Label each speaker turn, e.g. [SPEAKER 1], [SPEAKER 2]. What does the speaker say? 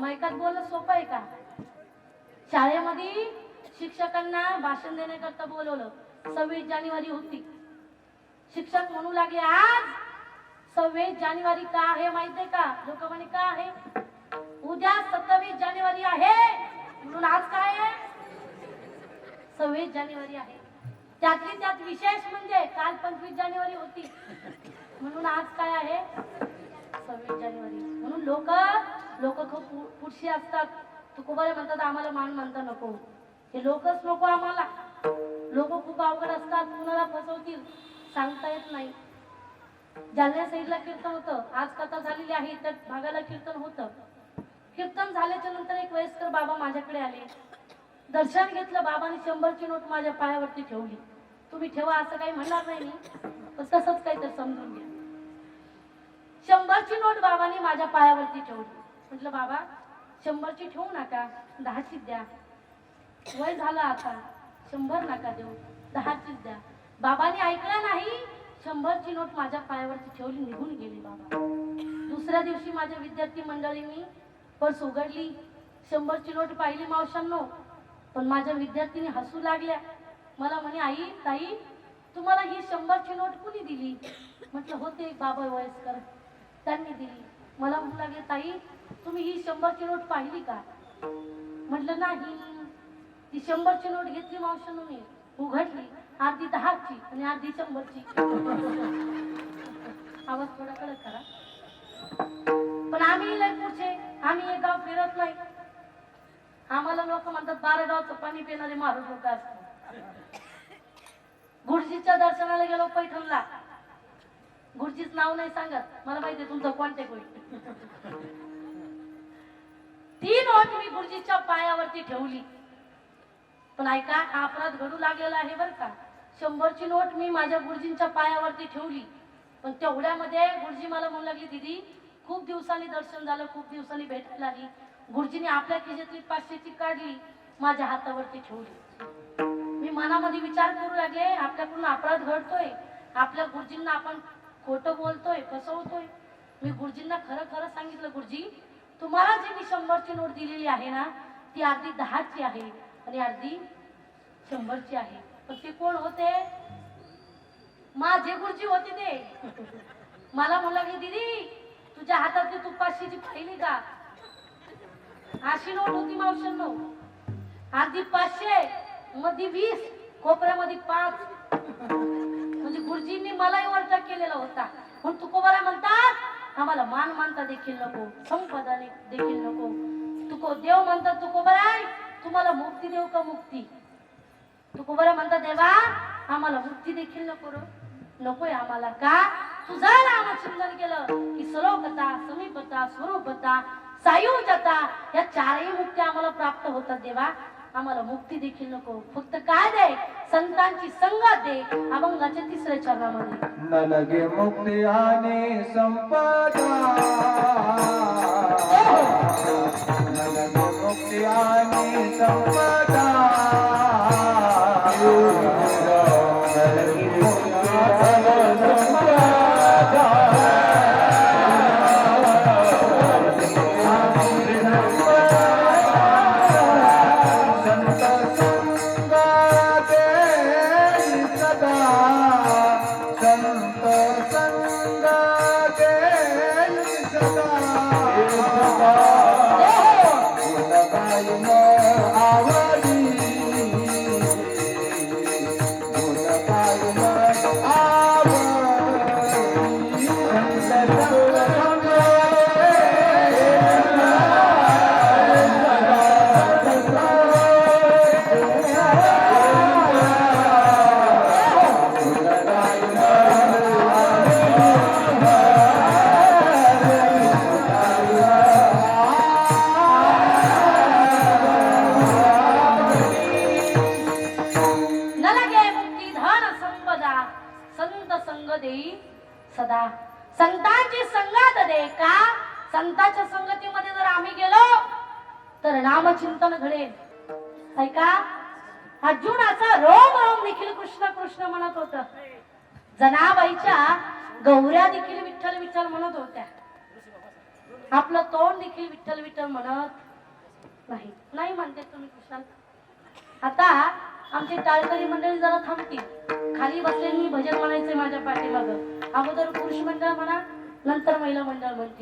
[SPEAKER 1] मैकात बोलणं सोपं आहे का? शाळेमध्ये शिक्षकांना भाषण देण्याकरता बोलवलं. सव्वीस जानेवारी होती. शिक्षक म्हणू लागले आज सव्वीस जानेवारी का आहे माहितीये का? लोक म्हणे का आहे? उद्या सत्तावीस जानेवारी आहे. म्हणून आज काय आहे? सव्वीस जानेवारी आहे. त्यातली त्यात विशेष म्हणजे काल पंचवीस जानेवारी होती. म्हणून आज काय आहे सव्वीस जानेवारी म्हणून लोक लोक खूप पुढशी असतात. तुकोबारे म्हणतात आम्हाला मान मानता नको. हे लोकच नको आम्हाला. लोक खूप अवघड असतात कुणाला फसवतील सांगता येत नाही. जालन्या साईडला कीर्तन होतं. आज कथा झालेली आहे त्या भागाला कीर्तन होतं. कीर्तन झाल्याच्यानंतर एक वयस्कर बाबा माझ्याकडे आले. दर्शन घेतलं बाबाने शंभरची नोट माझ्या पायावरती ठेवली. तुम्ही ठेवा असं काही म्हणणार नाही मी पण तसंच काहीतरी समजून घ्या. शंभरची नोट बाबांनी माझ्या पायावरती ठेवली. म्हटलं बाबा शंभरची ठेवू नका दहाचीच द्या. वय झालं आता शंभर नका देऊ दहाचीच द्या. बाबांनी ऐकलं नाही शंभरची नोट माझ्या पायावरती ठेवली निघून गेली बाबा. दुसऱ्या दिवशी माझ्या विद्यार्थी मंडळींनी पर्स उघडली शंभरची नोट पाहिली मावशांनो पण माझ्या विद्यार्थीनी हसू लागल्या. मला म्हणे आई ताई तुम्हाला ही शंभरची नोट कुणी दिली? म्हटलं होते एक बाबा वयस्कर त्यांनी दिली. मला म्हणू लागले ताई तुम्ही ही शंभरची नोट पाहिली का? म्हटलं नाही. ती शंभरची नोट घेतली मावशानं मी उघडली अर्धी दहाची आणि अर्धी शंभरची. आवाज थोडा कडक करा पण आम्ही लय पुढचे आम्ही एक गाव फिरत नाही. आम्हाला लोक म्हणतात बारा गावचं पाणी पिणारे मारू लोक असतात. गुरुजीच्या दर्शनाला गेलो पैठणला. गुरुजीच नाव नाही सांगत. मला माहिती तुमचं कॉन्टॅक्ट होईल. ती नोट मी गुरुजीच्या पायावरती ठेवली. पण ऐका हा अपराध घडू लागलेला आहे बरं का. शंभरची नोट मी माझ्या गुरुजींच्या पायावरती ठेवली. पण तेवढ्यामध्ये गुरुजी मला म्हणू लागली दिदी खूप दिवसांनी दर्शन झालं खूप दिवसांनी भेटायला आली गुरुजीने आपल्या खिशातली पाचशेची काढली माझ्या हातावरती ठेवली. मी मनामध्ये विचार करू लागले आपल्याकडून अपराध घडतोय. आपल्या गुरुजींना आपण खोटं बोलतोय फसवतोय. मी गुरुजींना खरं खरं सांगितलं गुरुजी तुम्हाला जी मी शंभरची नोट दिलेली आहे ना ती अर्धी दहाची आहे आणि अर्धी शंभरची आहे. पण ते कोण होते? माझे गुरुजी होते ते. मला म्हणू लागले दिदी तुझ्या हातातली तू पाचशेची पाहिली का अशी नोट होती मावशांनो अर्धी पाचशे मध्ये वीस कोपऱ्यामध्ये पाच. म्हणजे गुरुजींनी मलाही वर्तक केलेला होता. म्हणून तुकोबाला म्हणतात आम्हाला मान मानता देखील नको संपदा देखील नको. तुको देव म्हणतात तुकोबाराय तुम्हाला मुक्ती देऊ का मुक्ती? तुकोबारा म्हणतात देवा आम्हाला मुक्ती देखील नको नकोय आम्हाला का? तुझा नाम चिंतन केलं की सलोकता समीपता स्वरूपता सायुजता या चारही मुक्त्या आम्हाला प्राप्त होतात देवा. आम्हाला मुक्ती देखील नको. फक्त काय दे? संतांची संगत दे. अभंगाच्या तिसऱ्या चरणामध्ये.
[SPEAKER 2] नलगे मुक्ती आणि संपदा. हो.
[SPEAKER 1] नलगे मुक्ती आणि संपदा. ಸಂತ ಸಂಗಾತೆ सदा संतांची संगत दे का? संतांच्या संगतीमध्ये जर आम्ही गेलो तर नामचिंतन घडेल. ऐका अर्जुनाचा रोम रोम देखील कृष्ण कृष्ण म्हणत होत. जनाबाईच्या गौऱ्या देखील विठ्ठल विठ्ठल म्हणत होत्या. आपलं तोंड देखील विठ्ठल विठ्ठल म्हणत नाही. नाही म्हणते तुम्ही कुशाल आता आमची टाळकरी मंडळी जरा थांबतील. खाली बसलेली मी भजन म्हणायचे माझ्या पाठीमागं. अगोदर पुरुष मंडळ म्हणा नंतर महिला मंडळ म्हणते.